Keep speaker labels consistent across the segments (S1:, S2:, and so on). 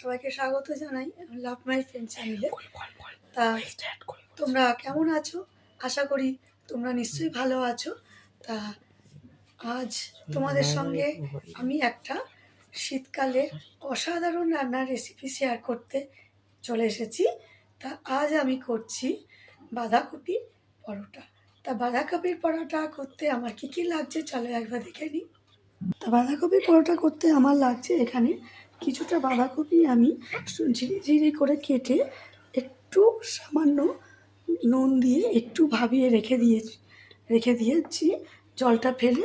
S1: সবাইকে স্বাগত জানাই লাভ মাই ফ্রেন্ড চ্যানেলে তা তোমরা কেমন আছো? আশা করি তোমরা নিশ্চয়ই ভালো আছো। তা আজ তোমাদের সঙ্গে আমি একটা শীতকালে অসাধারণ রান্নার রেসিপি শেয়ার করতে চলে এসেছি। তা আজ আমি করছি বাঁধাকপি পরোটা। তা বাঁধাকপির পরোটা করতে আমার কি কি লাগছে? চলো একবার দেখে নিই। তা বাঁধাকপির পরোটা করতে আমার লাগছে এখানে কিছুটা বাঁধাকপি আমি ঝিরি ঝিরি করে কেটে একটু সামান্য নুন দিয়ে একটু ভাবিয়ে রেখে দিয়েছি রেখে দিয়েছি, জলটা ফেলে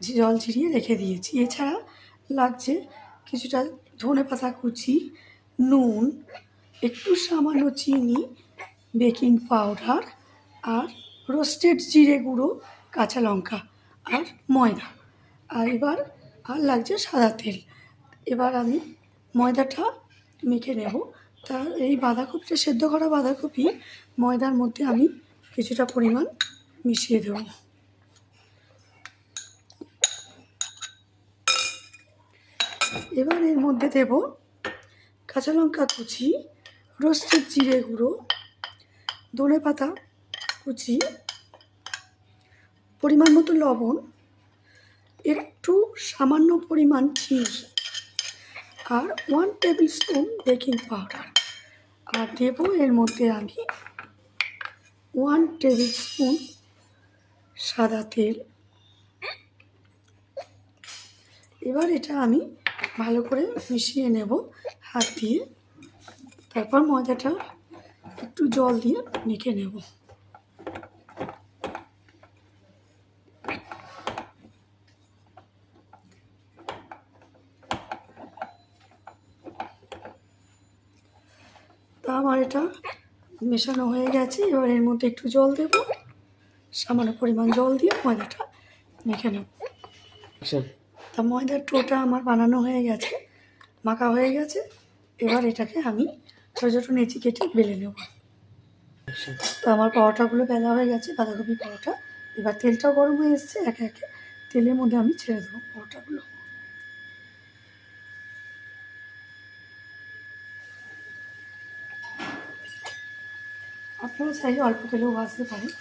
S1: জল ঝিরিয়ে রেখে দিয়েছি। এছাড়া লাগছে কিছুটা ধনে পাতা কুচি, নুন, একটু সামান্য চিনি, বেকিং পাউডার আর রোস্টেড জিরে গুঁড়ো, কাঁচা লঙ্কা আর ময়দা। আর এবার আর লাগছে সাদা তেল। এবার আমি ময়দাটা মেখে নেব। তা এই বাঁধাকপিটা, সেদ্ধ করা বাঁধাকপি ময়দার মধ্যে আমি কিছুটা পরিমাণ মিশিয়ে দেব। এবার এর মধ্যে দেব কাঁচা লঙ্কা কুচি, রোস্টেড জিরে গুঁড়ো, ধনে পাতা কুচি, পরিমাণ মতো লবণ, একটু সামান্য পরিমাণ চিনি। আর one table spoon baking powder আর দেবো এর মধ্যে আমি ওয়ান টেবিল স্পুন সাদা তেল। এবার এটা আমি ভালো করে মিশিয়ে নেব হাত দিয়ে। তারপর ময়দাটা একটু জল দিয়ে মেখে নেব। তা আমার এটা মেশানো হয়ে গেছে। এবার এর মধ্যে একটু জল দেব। সামান্য পরিমাণ জল দিয়ে ময়দাটা মেখে নেব। তা ময়দার টোটা আমার বানানো হয়ে গেছে মাখা হয়ে গেছে। এবার এটাকে আমি ছোটো ছোটো নেচি কেটে বেলে নেব। তো আমার পরোটাগুলো বেলা হয়ে গেছে বাঁধাকপি পরোটা। এবার তেলটাও গরম হয়ে এসছে একে একে তেলের মধ্যে আমি ছেড়ে দেবো পরোটাগুলো। আপনারা চাইলে অল্প তেলেও ভাজতে পারেন।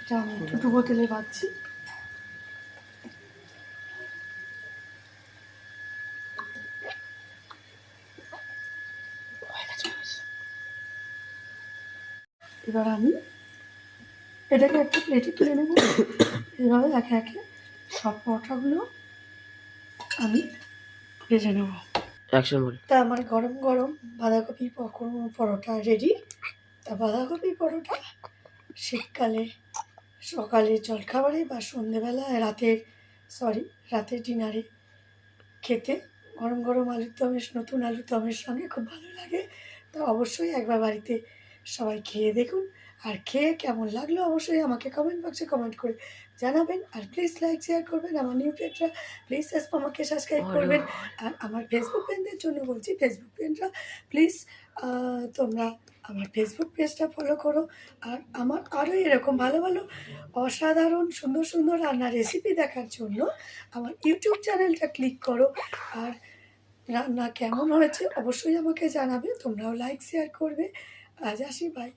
S1: এটা আমি একটু ডুবো তেলে ভাজছি। এবার আমি এটাকে একটা প্লেটে তুলে নেব। এভাবে একে একে সব পরোটাগুলো আমি ভেজে নেব।
S2: বল।
S1: তা আমার গরম গরম বাঁধাকপি পকোড়া পরোটা রেডি তা বাঁধাকপি পরোটা, শীতকালে সকালে জলখাবারে বা সন্ধেবেলায় রাতের সরি রাতের ডিনারে খেতে গরম গরম আলুর দমের, নতুন আলুর দমের সঙ্গে খুব ভালো লাগে। তা অবশ্যই একবার বাড়িতে সবাই খেয়ে দেখুন। আর খেয়ে কেমন লাগল অবশ্যই আমাকে কমেন্ট বক্সে কমেন্ট করে জানাবেন। আর প্লিজ লাইক শেয়ার করবেন আমার নিউ পেজটা প্লিজ আমাকে সাবস্ক্রাইব করবেন। আর আমার ফেসবুক ফ্রেন্ডদের জন্য বলছি ফেসবুক ফ্রেন্ডরা প্লিজ তোমরা আমার ফেসবুক পেজটা ফলো করো। আর আমার আরও এরকম ভালো ভালো অসাধারণ সুন্দর সুন্দর রান্নার রেসিপি দেখার জন্য আমার ইউটিউব চ্যানেলটা ক্লিক করো। আর রান্না কেমন হয়েছে অবশ্যই আমাকে জানাবে। তোমরাও লাইক শেয়ার করবে। আজ আসি বাই